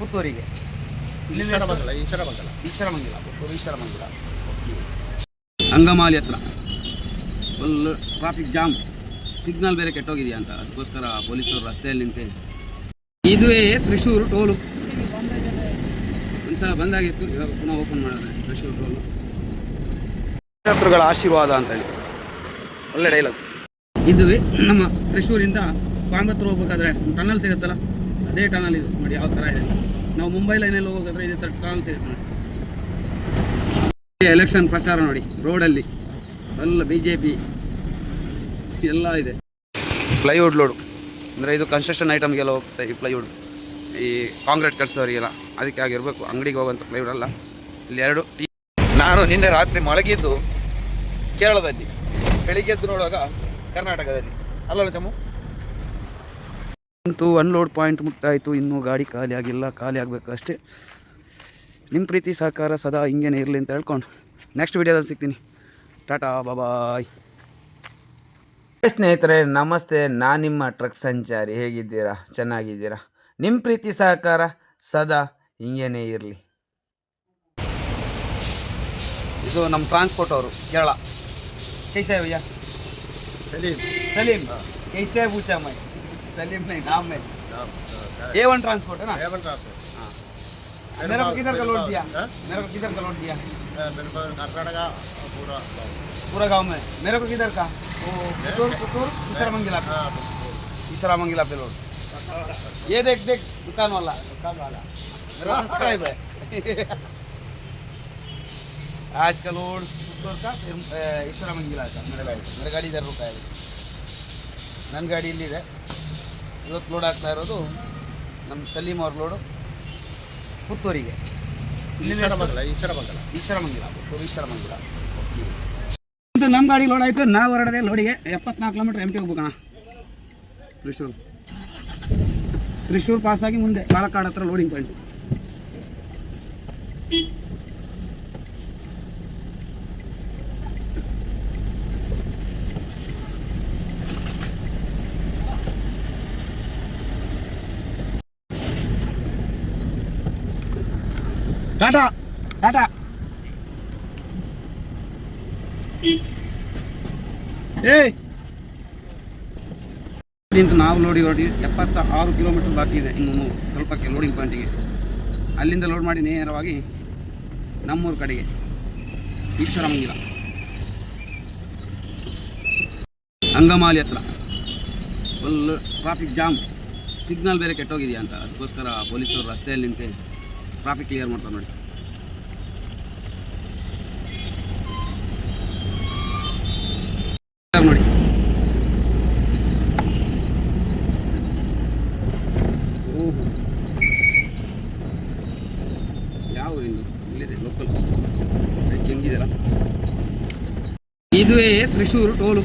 ಪುತ್ತೂರಿಗೆ. ಈಶ್ವರಮಂಗಲ ಈಶ್ವರಮಂಗಲ ಈಶ್ವರಮಂಗಿಲ ಪುತ್ತೂರು ಈಶ್ವರಮಂಗಿಲ ಅಂಗಮಾಲಿ ಹತ್ರ. Full traffic jam signal ಬೇರೆ ಕೆಟ್ಟೋಗಿದೆಯಾ ಅಂತ. ಅದಕ್ಕೋಸ್ಕರ ಪೊಲೀಸರು ರಸ್ತೆಯಲ್ಲಿ ನಿಂತೆ ಇದುವೇ ತ್ರಿಶೂರು ಟೋಲು. ಒಂದ್ಸಲ ಬಂದಾಗಿತ್ತು ಇವಾಗ ಪುನಃ ಓಪನ್ ಮಾಡಿದ್ರೆ ತ್ರಿಶೂರು ಟೋಲು. ಯಾತ್ರಿಗಳ ಆಶೀರ್ವಾದ ಅಂತ ಹೇಳಿ ಒಳ್ಳೆ ಡೈಲಾಗ್ ಇದುವೇ ನಮ್ಮ ತ್ರಿಶೂರಿಂದ ಕೊಯಂಬತ್ತೂರು ಹೋಗ್ಬೇಕಾದ್ರೆ ಟನಲ್ ಸಿಗುತ್ತಲ್ಲ? ಅದೇ ಟನಲ್ ಇದು ನೋಡಿ ಯಾವ ಥರ ಇದೆ. ನಾವು ಮುಂಬೈ ಲೈನಲ್ಲಿ ಹೋಗೋದಾದ್ರೆ ಇದೇ ಥರ ಟನಲ್ ಇದೆ ನೋಡಿ. ಎಲೆಕ್ಷನ್ ಪ್ರಚಾರ ನೋಡಿ ರೋಡಲ್ಲಿ ಎಲ್ಲ ಬಿ ಜೆ ಪಿ ಎಲ್ಲ ಇದೆ. ಪ್ಲೈವುಡ್ ಲೋಡು ಅಂದರೆ ಇದು ಕನ್ಸ್ಟ್ರಕ್ಷನ್ ಐಟಮ್ಗೆಲ್ಲ ಹೋಗ್ತದೆ ಈ ಪ್ಲೈವುಡ್ ಈ ಕಾಂಕ್ರೀಟ್ ಕಟ್ಸೋರಿಗೆಲ್ಲ ಅದಕ್ಕೆ ಆಗಿರಬೇಕು, ಅಂಗಡಿಗೆ ಹೋಗುವಂಥ ಪ್ಲೈವುಡ್ ಅಲ್ಲ. ಇಲ್ಲಿ ಎರಡು ಟೀ ನಾನು ನಿನ್ನೆ ರಾತ್ರಿ ಮಳಗಿದ್ದು ಕೇರಳದಲ್ಲಿ. ಬೆಳಿಗ್ಗೆದ್ದು ನೋಡುವಾಗ ಕರ್ನಾಟಕದಲ್ಲಿ. ಅಲ್ಲಲ್ಲ ಚಮ್ಮು ಅಂತೂ ಅನ್ಲೋಡ್ ಪಾಯಿಂಟ್ ಮುಟ್ಟಾಯಿತು ಇನ್ನೂ ಗಾಡಿ ಖಾಲಿ ಆಗಿಲ್ಲ ಖಾಲಿ ಆಗಬೇಕು ಅಷ್ಟೇ ನಿಮ್ಮ ಪ್ರೀತಿ ಸಹಕಾರ ಸದಾ ಹಿಂಗೇನೆ ಇರಲಿ ಅಂತ ಹೇಳ್ಕೊಂಡು ನೆಕ್ಸ್ಟ್ ವೀಡಿಯೋದಲ್ಲಿ ಸಿಗ್ತೀನಿ. ಟಾಟಾ ಬಾಬಾಯ್ ಸ್ನೇಹಿತರೆ ನಮಸ್ತೆ. ನಾನು ನಿಮ್ಮ ಟ್ರಕ್ ಸಂಚಾರಿ. ಹೇಗಿದ್ದೀರಾ? ಚೆನ್ನಾಗಿದ್ದೀರಾ? ನಿಮ್ಮ ಪ್ರೀತಿ ಸಹಕಾರ ಸದಾ ಹಿಂಗೇನೆ ಇರಲಿ. ಇದು ನಮ್ಮ ಟ್ರಾನ್ಸ್ಪೋರ್ಟ್ ಅವರು ಕೇರಳ. ಕೈಸೇವಯ್ಯ ಸಲೀಂ ಸಲೀಂ ಕೈಸೆ ಊಚಾಮಯ್ಯ सलीम नहीं नाम में। ए वन ट्रांसपोर्ट है ना? ए वन ट्रांसपोर्ट हाँ। मेरे को किधर का लोड दिया? मेरे को किधर का लोड दिया? मेरे को कर्नाटका पूरा पूरा गाँव में? मेरे को किधर का? पुतूर पुतूर मंगला मंजिला तीसरा मंगला पे लोड ये देख देख दुकान वाला। दुकान वाला। मेरा सब्सक्राइब है। आज का लोड पुतूर का फिर ईश्वरा मंगला का। मेरे गाड़ी मेरे गाड़ी इधर रुका है। नन गाड़ी ली है। ಇವತ್ತು ಲೋಡ್ ಆಗ್ತಾ ಇರೋದು ನಮ್ಮ ಸಲೀಮ್ ಅವ್ರ ಲೋಡು ಪುತ್ತೂರಿಗೆ. ಈಶ್ವರಮಂಗಲ ಪುತ್ತೂರು ಈಶ್ವರಮಂಗಿಲ ಇದು ನಮ್ಮ ಗಾಡಿ ಲೋಡ್ ಆಯಿತು ನಾವು ಹೊರಡದೆ ಲೋಡಿಗೆ ಎಪ್ಪತ್ನಾಲ್ಕು ಕಿಲೋಮೀಟ್ರ್ ಎಂ ಟಿ ಹೋಗ್ಬೇಕಣ್ಣ ತ್ರಿಶೂರ್. ತ್ರಿಶೂರ್ ಪಾಸ್ ಆಗಿ ಮುಂದೆ ಪಾಲಕ್ಕಾಡ್ ಹತ್ರ ಲೋಡಿಂಗ್ ಪಾಯಿಂಟ್ ಟಾಟಾ ಟಾಟಾ ಏಯ್ ಇಂಟು ನಾವು ಲೋಡಿ ಹೊರಟಿ ಎಪ್ಪತ್ತ ಆರು ಕಿಲೋಮೀಟರ್ ಬಾಕಿ ಇದೆ ಇನ್ನು ಸ್ವಲ್ಪಕ್ಕೆ ಲೋಡಿಂಗ್ ಪಾಯಿಂಟಿಗೆ ಅಲ್ಲಿಂದ ಲೋಡ್ ಮಾಡಿ ನೇರವಾಗಿ ನಮ್ಮೂರ ಕಡೆಗೆ. ಈಶ್ವರಮಂಗಿಲ. ಅಂಗಮಾಲಿ ಹತ್ರ. ಫುಲ್ ಟ್ರಾಫಿಕ್ ಜಾಮ್ ಸಿಗ್ನಲ್ ಬೇರೆ ಕೆಟ್ಟೋಗಿದೆಯಾ ಅಂತ. ಅದಕ್ಕೋಸ್ಕರ ಪೊಲೀಸರು ರಸ್ತೆಯಲ್ಲಿ ನಿಂತೆ ಟ್ರಾಫಿಕ್ ಕ್ಲಿಯರ್ ಮಾಡ್ತಾರೆ ನೋಡಿ. ನೋಡಿ. ಯಾವ ಇಲ್ಲಿದೆ ಲೋಕಲ್ ಇದುವೇ ತ್ರಿಶೂರು ಟೋಲು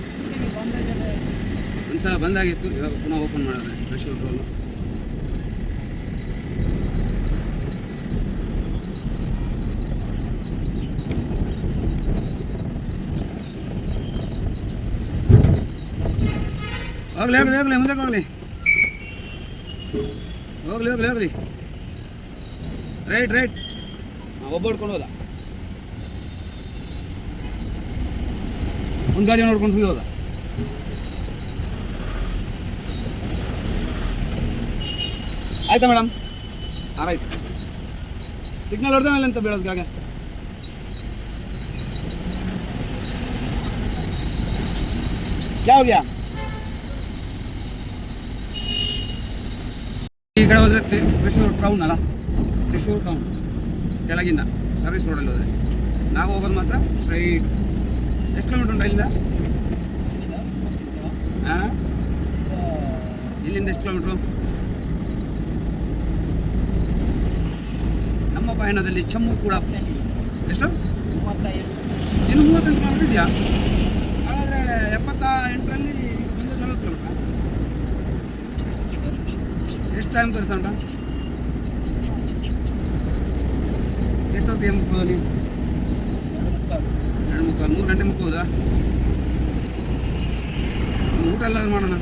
ಒಂದ್ಸಲ ಬಂದಾಗಿತ್ತು, ಇವಾಗ ಪುನಃ ಓಪನ್ ಮಾಡಿದ್ರೆ ತ್ರಿಶೂರು ಟೋಲು ಹೋಗ್ಲಿ ಹೋಗ್ಲಿ ಹೋಗ್ಲಿ ಮುಂದಕ್ಕೆ ಹೋಗ್ಲಿ. ಹೋಗ್ಲಿ ಹೋಗ್ಲಿ ಹೋಗ್ಲಿ. Right right. ಒಬ್ಬ ಹೊಡ್ಕೊಂಡು ಹೋದ. ಒಂದು ಗಾಡಿ ನೋಡ್ಕೊಂಡು ಸಿಗೋದ ಹೋದ. ಆಯ್ತಾ ಮೇಡಮ್? ಆರಾಯ್ತು ರೈಟ್. ಸಿಗ್ನಲ್ ಹೊಡೆದ ಅಂತ ಬೀಳೋದು ಗಾಗ ಯಾವ ಈ ಕಡೆ ಹೋದ್ರೆ ತ್ರಿಶೂರು ಟೌನ್ ಅಲ್ಲ? ತ್ರಿಶೂರ್ ಟೌನ್ ಕೆಳಗಿಂದ ಸರ್ವಿಸ್ ರೋಡಲ್ಲಿ ಹೋದ್ರೆ. ನಾವು ಹೋಗೋದು ಮಾತ್ರ ಸ್ಟ್ರೈಟ್ ಎಷ್ಟು ಕಿಲೋಮೀಟರ್ ಉಂಟು ಇಲ್ಲಿಂದ? ಇಲ್ಲಿಂದ ಎಷ್ಟು ಕಿಲೋಮೀಟ್ರು ನಮ್ಮ ಪಯಣದಲ್ಲಿ ಚಮ್ಮು ಕೂಡ ಎಷ್ಟು? ಇನ್ನು ಮೂವತ್ತೆಂಟು ಕಿಲೋಮೀಟರ್ ಇದೆಯಾ? ಆದರೆ ಎಪ್ಪತ್ತ ಎಂಟರಲ್ಲಿ ಒಂದು ನಲವತ್ತು ಕಿಲೋಮೀಟ್ರ್ ಎಷ್ಟು ಟೈಮ್ ತೋರಿಸ್ತಾ ಉಂಟಾ? ಎಷ್ಟೊತ್ತಿಗೆ ಮುಕ್ಕೋದು ನೀವು? ಎರಡು ಮುಕ್ಕಾಲು ಮೂರು ಗಂಟೆ ಮುಗ್ಬೋದಾ ಊಟ ಎಲ್ಲ ಮಾಡೋಣ.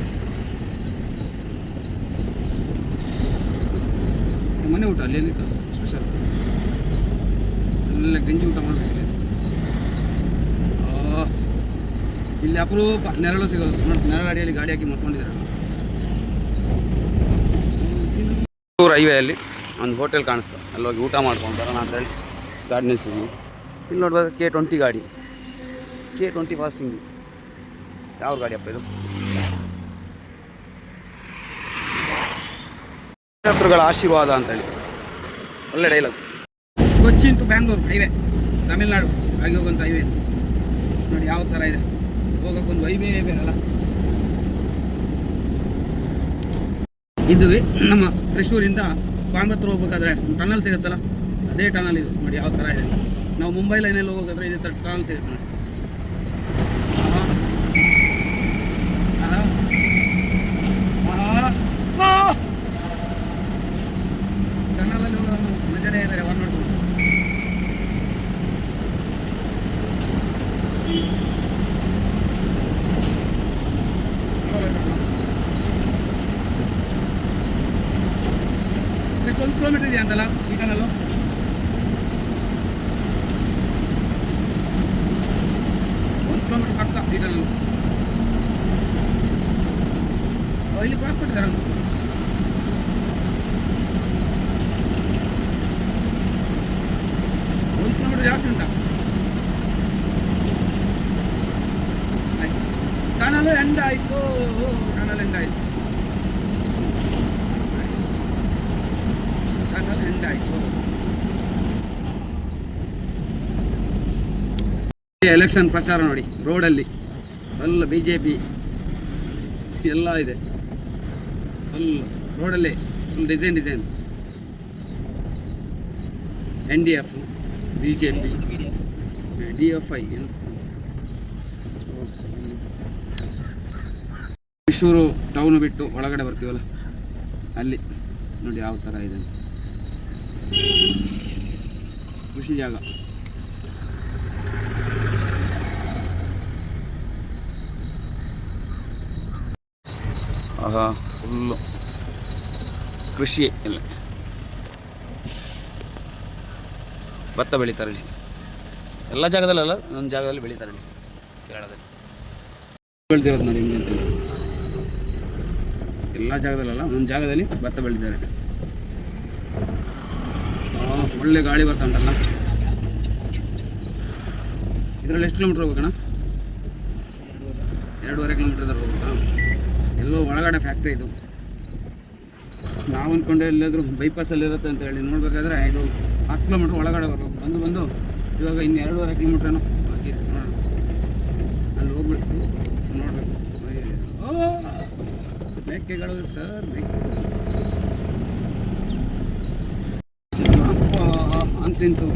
ಮನೆ ಊಟ ಅಲ್ಲಿ ಏನಿತ್ತು ಸ್ಪೆಷಲ್ ಅಲ್ಲೆಲ್ಲ ಗಂಜಿ ಊಟ ಮಾಡಬೇಕು ಇಲ್ಲಿ. ಅಪರೂಪ ನೆರಳು ಸಿಗೋದು. ನೆರಳು ಅಡಿಯಲ್ಲಿ ಗಾಡಿ ಹಾಕಿ ಮಾಡ್ಕೊಂಡಿದ್ದಾರೆ ಊರು ಹೈವೇಯಲ್ಲಿ ಒಂದು ಹೋಟೆಲ್ ಕಾಣಿಸ್ತು. ಅಲ್ಲಿ ಹೋಗಿ ಊಟ ಮಾಡ್ಕೊಂಡು ಬರೋಣ ಅಂತೇಳಿ ಗಾಡಿ ನಿಲ್ಸಿದ್ವಿ. ಇಲ್ಲಿ ನೋಡ್ಬೋದು ಕೆ ಟ್ವೆಂಟಿ ಗಾಡಿ. ಕೆ ಟ್ವೆಂಟಿ ಪಾಸಿಂಗ್ ಯಾವ ಗಾಡಿ ಅಪ್ಪ ಇದು? ಹತ್ರಗಳ ಆಶೀರ್ವಾದ ಅಂತೇಳಿ ಒಳ್ಳೆ dialogue Cochin to Bangalore highway Tamil Nadu. ಆಗಿ ಹೋಗುವಂಥ ಹೈವೇ ನೋಡಿ ಯಾವ ಥರ ಇದೆ. ಹೋಗೋಕ್ಕೊಂದು ಹೈವೇ ಬೇಕಲ್ಲ ಇದು ನಮ್ಮ ತ್ರಿಶೂರಿಂದ ಕೊಯಂಬತ್ತೂರು ಹೋಗ್ಬೇಕಾದ್ರೆ ಟನಲ್ ಸಿಗುತ್ತಲ್ಲ, ಅದೇ ಟನಲ್ ಇದು. ನೋಡಿ, ಯಾವ ಥರ ಇದೆ. ನಾವು ಮುಂಬೈ ಲೈನಲ್ಲಿ ಹೋಗೋದಾದ್ರೆ ಇದೇ ಥರ ಟನಲ್ ಸಿಗುತ್ತೆ ನೋಡಿ ಆಹಾ. ಆಹಾ. ಆಹಾ. ಆಹ್! ಟನಲಲ್ಲಿ ಹೋಗೋ ಮಜಾನೇ ಬೇರೆ ಹೊರ ನೋಡ್ಕೊಂಡು ಎಷ್ಟು ಒಂದು ಕಿಲೋಮೀಟರ್ ಇದೆಯಾ ಅಂತಲ್ಲ ಈ ಟನಲ್ಲು ಒಂದು ಕಿಲೋಮೀಟರ್ ಪಕ್ಕ ಈ ಟನಲ್ ಇಲ್ಲಿ ಕ್ರಾಸ್ ಕೊಟ್ಟಿದ್ದಾರೆ ಒಂದು ಒಂದು ಕಿಲೋಮೀಟರ್ ಜಾಸ್ತಿ ಉಂಟಾ ಟನಲ್ ಎಂಡ್ ಆಯಿತು ಟನಲ್ ಎಂಡ್ ಆಯಿತು ಟನಲ್ ಎಂಡ್ ಆಯಿತು ಎಲೆಕ್ಷನ್ ಪ್ರಚಾರ ನೋಡಿ ರೋಡಲ್ಲಿ ಎಲ್ಲ ಬಿ ಜೆ ಪಿ ಎಲ್ಲ ಇದೆ full ರೋಡಲ್ಲೇ full design design N D F B J P D F I Mysuru town ಬಿಟ್ಟು ಒಳಗಡೆ ಬರ್ತೀವಲ್ಲ, ಅಲ್ಲಿ. ನೋಡಿ ಯಾವ ಥರ ಇದೆ. ಕೃಷಿ ಜಾಗ. ಫುಲ್ಲು ಕೃಷಿ ಇಲ್ಲ ಭತ್ತ ಬೆಳೀತಾರೆ ಇಲ್ಲಿ. ಎಲ್ಲ ಜಾಗದಲ್ಲಲ್ಲ ನನ್ನ ಜಾಗದಲ್ಲಿ ಬೆಳೀತಾರೆ ಇಲ್ಲಿ ಕೇರಳದಲ್ಲಿ. ಬೆಳೆದಿರೋದು ನೋಡಿ ಎಲ್ಲ ಜಾಗದಲ್ಲಲ್ಲ ಒಂದು ಜಾಗದಲ್ಲಿ ಭತ್ತ ಬೆಳೆದಿದ್ದಾರೆ. ಒಳ್ಳೆ ಗಾಳಿ ಬರ್ತಾ ಉಂಟಲ್ಲ ಇದರಲ್ಲಿ ಎಷ್ಟು ಕಿಲೋಮೀಟ್ರ್ ಹೋಗ್ಬೇಕಣ್ಣ? ಎರಡೂವರೆ ಕಿಲೋಮೀಟರ್ ಇದ್ರೆ ಹೋಗ್ಬೇಕಾ? ಎಲ್ಲೋ ಒಳಗಡೆ ಫ್ಯಾಕ್ಟ್ರಿ ಇದು. ನಾವು ಅಂದ್ಕೊಂಡೆ ಎಲ್ಲಾದರೂ ಬೈಪಾಸಲ್ಲಿ ಇರುತ್ತೆ ಅಂತ ಹೇಳಿ ನೋಡಬೇಕಾದ್ರೆ ಇದು ಹತ್ತು ಕಿಲೋಮೀಟ್ರ್ ಒಳಗಡೆ ಬರಬೇಕು ಬಂದು ಬಂದು ಇವಾಗ ಇನ್ನು ಎರಡೂವರೆ ಕಿಲೋಮೀಟ್ರೇನು ಇದೆ ನೋಡೋಣ. ಅಲ್ಲಿ ಹೋಗ್ಬಿಟ್ಟು ನೋಡಬೇಕು. ಮೇಕೆಗಳು ಸರ್ ಅಂತಿಂತು.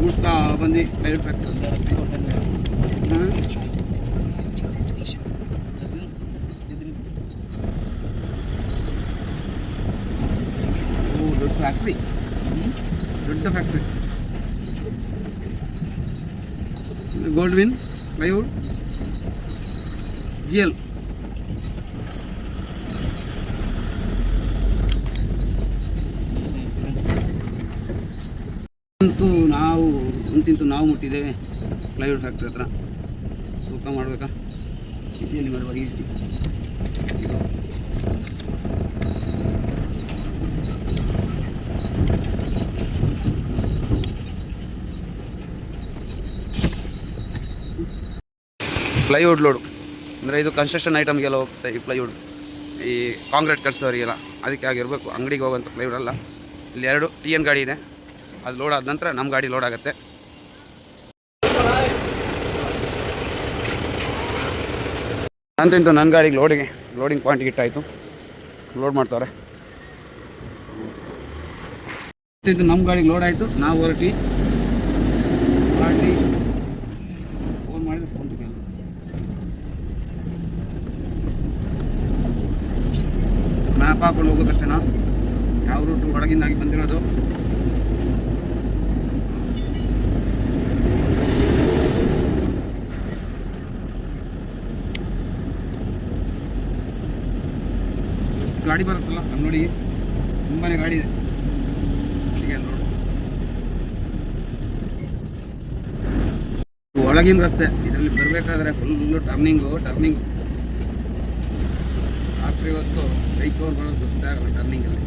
ಮುಟ್ತಾ ಬಂದು ಟೈರ್ ಫ್ಯಾಕ್ಟ್ರಿ ಓ ದೊಡ್ಡ ಫ್ಯಾಕ್ಟ್ರಿ ದೊಡ್ಡ factory gold win plywood G L ಅಂತೂ ನಾವು, ಅಂತಿಂತೂ ನಾವು ಮುಟ್ಟಿದ್ದೇವೆ ಪ್ಲೈವುಡ್ ಫ್ಯಾಕ್ಟ್ರಿ ಹತ್ರ. ತೂಕ ಮಾಡಬೇಕಾ? ಚಿಟಿಯಲ್ಲಿ ಬರುವ ಈ ಪ್ಲೈವುಡ್ ಲೋಡು ಅಂದರೆ ಇದು ಕನ್ಸ್ಟ್ರಕ್ಷನ್ ಐಟಮ್ಗೆಲ್ಲ ಹೋಗುತ್ತೆ ಈ ಪ್ಲೈವುಡ್ ಈ ಕಾಂಕ್ರೀಟ್ ಕಟ್ಸೋರಿಗೆಲ್ಲ. ಅದಕ್ಕೆ ಆಗಿರಬೇಕು. ಅಂಗಡಿಗೆ ಹೋಗೋಂಥ ಪ್ಲೈವುಡ್ ಅಲ್ಲ. ಇಲ್ಲಿ ಎರಡು ಟಿ ಎನ್ ಗಾಡಿ ಇದೆ. ಅದು ಲೋಡ್ ಆದ ನಂತರ ನಮ್ಮ ಗಾಡಿ ಲೋಡ್ ಆಗುತ್ತೆ. ಅಂತಂತು ನನ್ನ ಗಾಡಿಗೆ ಲೋಡಿಗೆ ಲೋಡಿಂಗ್ ಪಾಯಿಂಟ್ಗೆ ಇಟ್ಟಾಯಿತು. ಲೋಡ್ ಮಾಡ್ತಾರೆ ನಮ್ಮ ಗಾಡಿಗೆ ಲೋಡ್ ಆಯಿತು. ನಾವು ಹೊರಟಿ ಹೊರಟಿ ದಪ್ಪ ಹಾಕೊಂಡು ಹೋಗೋದಷ್ಟೇನ ಯಾವ ರೂಟ್ ಒಳಗಿಂದಾಗಿ ಬಂದಿರೋದು? ಗಾಡಿ ಬರುತ್ತಲ್ಲ ಅಲ್ಲಿ ನೋಡಿ. ತುಂಬಾ ಗಾಡಿ ಇದೆ. ಒಳಗಿನ ರಸ್ತೆ. ಇದರಲ್ಲಿ ಬರಬೇಕಾದ್ರೆ ಫುಲ್ಲು ಟರ್ನಿಂಗು ಟರ್ನಿಂಗು ರಾತ್ರಿ ಹೊತ್ತು ಬೈಕವ್ರು ಬರೋದು ಗೊತ್ತಾಗಲ್ಲ ಟರ್ನಿಂಗಲ್ಲಿ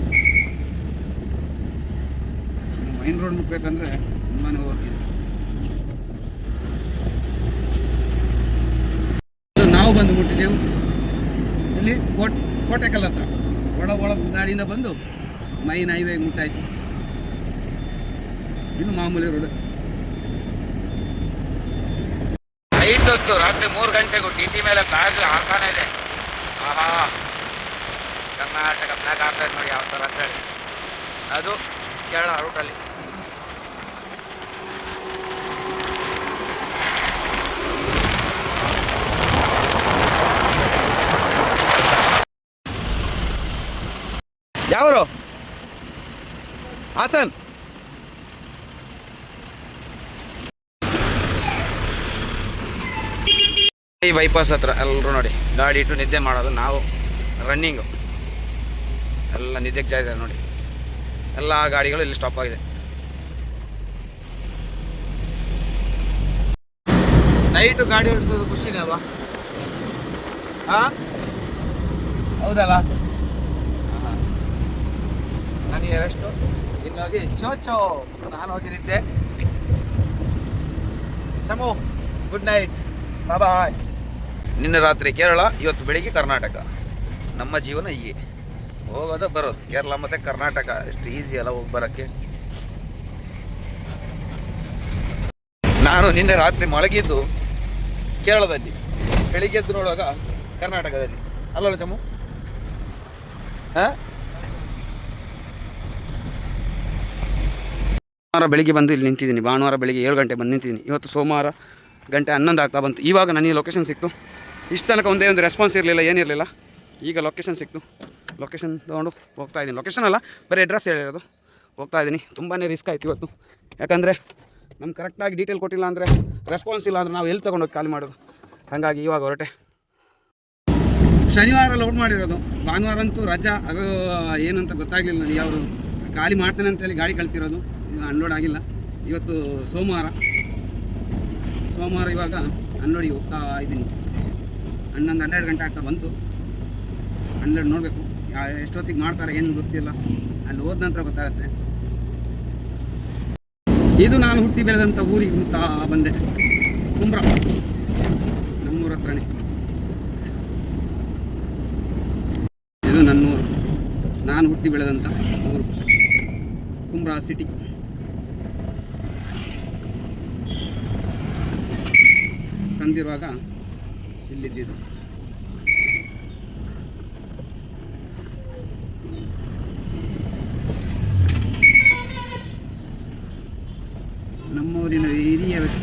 ಮೈನ್ ರೋಡ್ ಮುಟ್ಬೇಕಂದ್ರೆ ತುಂಬಾ ಹೋಗ್ತಿದೆ ನಾವು ಬಂದು ಮುಟ್ಟಿದ್ದೆವು ಇಲ್ಲಿ ಕೋಟ್, ಕೋಟೆಕಲ್ ಹತ್ರ. ಒಳ ಒಳ ಗಾಡಿಯಿಂದ ಬಂದು ಮೈನ್ ಹೈವೇ ಮುಟ್ಟಾಯ್ತು. ಇನ್ನು ಮಾಮೂಲಿ ರೋಡ್ ನೈಟ್ ಹೊತ್ತು ರಾತ್ರಿ ಮೂರು ಗಂಟೆಗೂ ಟಿ ಟಿ ಮೇಲೆ ಬ್ಯಾಗ್ ಹಾಕಾನೆ ಇದೆ ಆಹಾ. ಕರ್ನಾಟಕ ಬ್ಯಾಗ್ ಆಗ್ತಾಯಿದೆ ನೋಡಿ ಯಾವ ಥರ ಅಂತೇಳಿ ಅದು ಕೇರಳ ರೂಟಲ್ಲಿ ಯಾವರು? ಹಾಸನ್? ಈ ಬೈಪಾಸ್ ಹತ್ರ ಎಲ್ಲರೂ ನೋಡಿ, ಗಾಡಿ ಇಟ್ಟು ನಿದ್ದೆ ಮಾಡೋದು ನಾವು ರನ್ನಿಂಗು ಎಲ್ಲ ನಿದ್ದೆಗೆ ಇದೆ ನೋಡಿ. ಎಲ್ಲ ಗಾಡಿಗಳು ಇಲ್ಲಿ ಸ್ಟಾಪ್ ಆಗಿದೆ. ನೈಟು ಗಾಡಿ ಓಡಿಸೋದು ಖುಷಿನೇ ಅಲ್ವಾ? ಹಾಂ ಹೌದಲ್ಲ? ನನಗೆ ಎಷ್ಟು ಇನ್ನೋಗಿ ಚೋ ಚೋ. ನಾನು ಹೋಗಿ ನಿದ್ದೆ ಚಮು ಗುಡ್ ನೈಟ್ ಬಾಬಾ ನಿನ್ನೆ ರಾತ್ರಿ ಕೇರಳ, ಇವತ್ತು ಬೆಳಿಗ್ಗೆ ಕರ್ನಾಟಕ. ನಮ್ಮ ಜೀವನ ಹೀಗೆ. ಹೋಗೋದು ಬರೋದು. ಕೇರಳ ಮತ್ತು ಕರ್ನಾಟಕ, ಎಷ್ಟು ಈಸಿ ಅಲ್ಲ ಹೋಗಿ ಬರೋಕ್ಕೆ. ನಾನು ನಿನ್ನೆ ರಾತ್ರಿ ಮಳಗಿದ್ದು ಕೇರಳದಲ್ಲಿ. ಬೆಳಿಗ್ಗೆ ಎದ್ದು ನೋಡುವಾಗ ಕರ್ನಾಟಕದಲ್ಲಿ. ಅಲ್ಲಲ್ಲ ಸಮು? ಹಾಂ? ಭಾನುವಾರ ಬೆಳಿಗ್ಗೆ ಬಂದು ಇಲ್ಲಿ ನಿಂತಿದ್ದೀನಿ. ಭಾನುವಾರ ಬೆಳಿಗ್ಗೆ ಏಳು ಗಂಟೆ ಬಂದು ನಿಂತಿದ್ದೀನಿ. ಇವತ್ತು ಸೋಮವಾರ ಗಂಟೆ ಹನ್ನೊಂದು ಆಗ್ತಾ ಬಂತು. ಇವಾಗ ನನಗೆ ಲೊಕೇಶನ್ ಸಿಕ್ತು. ಇಷ್ಟು ತನಕ ಒಂದೇ ಒಂದು ರೆಸ್ಪಾನ್ಸ್ ಇರಲಿಲ್ಲ, ಏನಿರಲಿಲ್ಲ. ಈಗ ಲೊಕೇಶನ್ ಸಿಕ್ತು. ಲೊಕೇಶನ್ ತೊಗೊಂಡು ಹೋಗ್ತಾ ಇದ್ದೀನಿ. ಲೊಕೇಶನ್ ಅಲ್ಲ, ಬರೀ ಅಡ್ರೆಸ್ ಹೇಳಿರೋದು. ಹೋಗ್ತಾ ಇದ್ದೀನಿ. ತುಂಬಾ ರಿಸ್ಕ್ ಆಯ್ತು ಇವತ್ತು. ಯಾಕಂದರೆ ನಮ್ಗೆ ಕರೆಕ್ಟಾಗಿ ಡೀಟೇಲ್ ಕೊಟ್ಟಿಲ್ಲ ಅಂದರೆ ರೆಸ್ಪಾನ್ಸ್ ಇಲ್ಲ ಅಂದರೆ ನಾವು ಎಲ್ಲಿ ತೊಗೊಂಡೋಗಿ ಖಾಲಿ ಮಾಡೋದು? ಹಾಗಾಗಿ ಇವಾಗ ಹೊರಟೆ. ಶನಿವಾರ ಲೋಡ್ ಮಾಡಿರೋದು. ಭಾನುವಾರ ಅಂತೂ ರಜಾ, ಅದು ಏನಂತ ಗೊತ್ತಾಗಲಿಲ್ಲ ಅವರು ಖಾಲಿ ಮಾಡ್ತೇನೆ ಅಂತ ಹೇಳಿ ಗಾಡಿ ಕಳಿಸಿರೋದು. ಈಗ ಅನ್ಲೋಡ್ ಆಗಿಲ್ಲ. ಇವತ್ತು ಸೋಮವಾರ. ಸೋಮವಾರ ಇವಾಗ ಅನ್ಲೋಡಿಗೆ ಹೋಗ್ತಾ ಇದ್ದೀನಿ. ಹನ್ನೊಂದು ಹನ್ನೆರಡು ಗಂಟೆ ಆಗ್ತಾ ಬಂತು. ಅನ್ಲೋಡ್ ನೋಡಬೇಕು. ಎಷ್ಟೊತ್ತಿಗೆ ಮಾಡ್ತಾರೆ ಏನು ಗೊತ್ತಿಲ್ಲ. ಅಲ್ಲಿ ಹೋದ ನಂತರ ಗೊತ್ತಾಗುತ್ತೆ. ಇದು ನಾನು ಹುಟ್ಟಿ ಬೆಳೆದಂಥ ಊರಿಗೆ ಅಂತ ಬಂದೆ. ಕುಂಬ್ರ. ನಮ್ಮೂರ ಹತ್ರನೇ. ಇದು ನನ್ನೂರು. ನಾನು ಹುಟ್ಟಿ ಬೆಳೆದಂಥ ಊರು. ಕುಂಬ್ರಾ ಸಿಟಿ. ಸಂದಿರುವಾಗ ಇಲ್ಲಿದ್ದಿದ್ದು.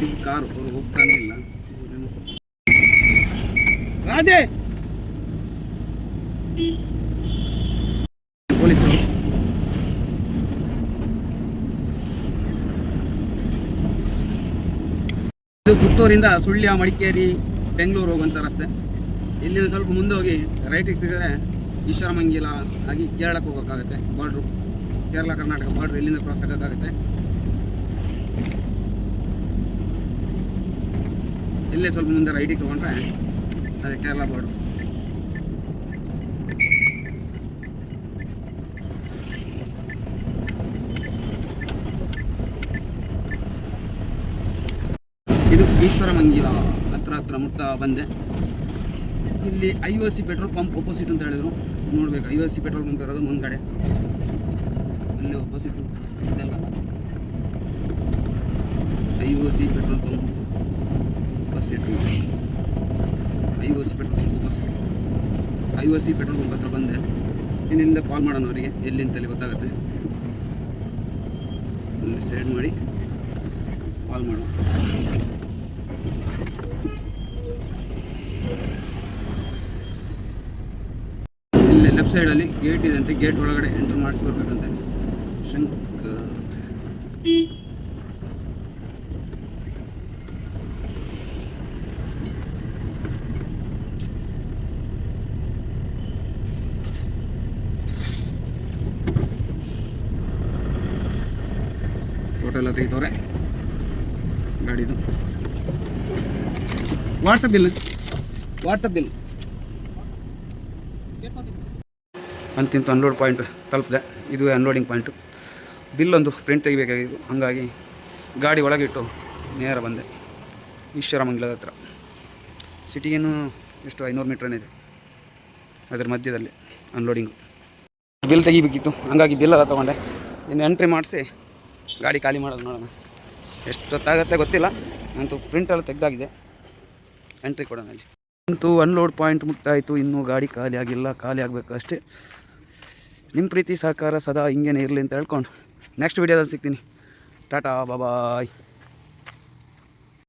ವ್ಯಕ್ತಿ ಕಾರು ಅವ್ರು ಹೋಗ್ತಾನೆ ಇಲ್ಲ ರಾಜೇ! ಪೊಲೀಸರು. ಇದು ಪುತ್ತೂರಿಂದ ಸುಳ್ಯ ಮಡಿಕೇರಿ ಬೆಂಗಳೂರು ಹೋಗುವಂಥ ರಸ್ತೆ. ಇಲ್ಲಿ ಸ್ವಲ್ಪ ಮುಂದೆ ಹೋಗಿ ರೈಟ್ ಇಕ್ಕಿದರೆ ಈಶ್ವರಮಂಗಿಲ ಆಗಿ ಕೇರಳಕ್ಕೆ ಹೋಗೋಕ್ಕಾಗುತ್ತೆ ಬಾರ್ಡ್ರು ಕೇರಳ ಕರ್ನಾಟಕ ಬಾರ್ಡ್ರು ಇಲ್ಲಿಂದ ಕ್ರಾಸ್ ಆಗೋಕ್ಕಾಗತ್ತೆ. ಇಲ್ಲೇ ಸ್ವಲ್ಪ ಮುಂದೆ ಐಡಿ ತೊಗೊಂಡ್ರೆ ಅದೇ ಕೇರಳ ಬಾರ್ಡ್ರು ಇದು ಈಶ್ವರ ಮಂಗಿಲ ಹತ್ರ ಹತ್ರ ಮುಟ್ಟ ಬಂದೆ. ಇಲ್ಲಿ I O C petrol pump opposite ಅಂತ ಹೇಳಿದ್ರು. ನೋಡ್ಬೇಕು, I O C petrol pump ಇರೋದು ಮುಂದ್ಗಡೆ. ಅಲ್ಲಿ ಅಪೋಸಿಟ್ ಇದೆಲ್ಲ. I O C petrol pump opposite I O C petrol pump I O C petrol pump ಹತ್ರ ಬಂದೆ. ಇನ್ನಿಂದ ಕಾಲ್ ಮಾಡೋಣ ಅವರಿಗೆ. ಎಲ್ಲಿ ಅಂತೇಳಿ ಗೊತ್ತಾಗುತ್ತೆ. ಅಲ್ಲಿ ಸೈಡ್ ಮಾಡಿ ಕಾಲ್ ಮಾಡೋಣ. ಇಲ್ಲಿ ಲೆಫ್ಟ್ ಸೈಡಲ್ಲಿ ಗೇಟ್ ಇದೆ ಅಂತೆ. ಗೇಟ್ ಒಳಗಡೆ ಎಂಟ್ರ್ ಮಾಡಿಸ್ಬೇಕಂತೆ ಶಂಕರ್ ಫೋಟೋ ಎಲ್ಲ ತೆಗಿತವ್ರೆ. ಗಾಡಿದು. ವಾಟ್ಸಪ್ ಬಿಲ್ ವಾಟ್ಸಪ್ ಬಿಲ್ ಅಂತಿಂತ ಅನ್ಲೋಡ್ ಪಾಯಿಂಟ್ ತಲುಪಿದೆ. ಇದು ಅನ್ಲೋಡಿಂಗ್ ಪಾಯಿಂಟು ಬಿಲ್ ಒಂದು ಪ್ರಿಂಟ್ ತೆಗಿಬೇಕಾಗಿತ್ತು. ಹಾಗಾಗಿ ಗಾಡಿ ಒಳಗಿಟ್ಟು ನೇರ ಬಂದೆ. ಈಶ್ವರಮಂಗಲದ ಹತ್ರ. ಸಿಟಿಗೇನು ಎಷ್ಟು ಐನೂರು ಮೀಟ್ರನೇ ಇದೆ ಅದರ ಮಧ್ಯದಲ್ಲಿ ಅನ್ಲೋಡಿಂಗು ಬಿಲ್ ತೆಗಿಬೇಕಿತ್ತು. ಹಂಗಾಗಿ ಬಿಲ್ಲೆಲ್ಲ ತೊಗೊಂಡೆ. ಇನ್ನು ಎಂಟ್ರಿ ಮಾಡಿಸಿ ಗಾಡಿ ಖಾಲಿ ಮಾಡೋದು ನೋಡೋಣ. ಎಷ್ಟೊತ್ತಾಗತ್ತೆ ಗೊತ್ತಿಲ್ಲ. ಅಂತೂ ಪ್ರಿಂಟೆಲ್ಲ ತೆಗ್ದಾಗಿದೆ. ಎಂಟ್ರಿ ಕೊಡೋಣ ಅಲ್ಲಿ ಅಂತೂ ಅನ್ಲೋಡ್ ಪಾಯಿಂಟ್ ಮುಕ್ತಾಯಿತು ಇನ್ನೂ ಗಾಡಿ ಖಾಲಿ ಆಗಿಲ್ಲ, ಖಾಲಿ ಆಗಬೇಕು ಅಷ್ಟೇ ನಿಮ್ಮ ಪ್ರೀತಿ, ಸಹಕಾರ ಸದಾ ಹಿಂಗೇನೆ ಇರಲಿ ಅಂತ ಹೇಳ್ಕೊಂಡು. ನೆಕ್ಸ್ಟ್ ವೀಡಿಯೋದಲ್ಲಿ ಸಿಗ್ತೀನಿ. ಟಾಟಾ ಬಾಯ್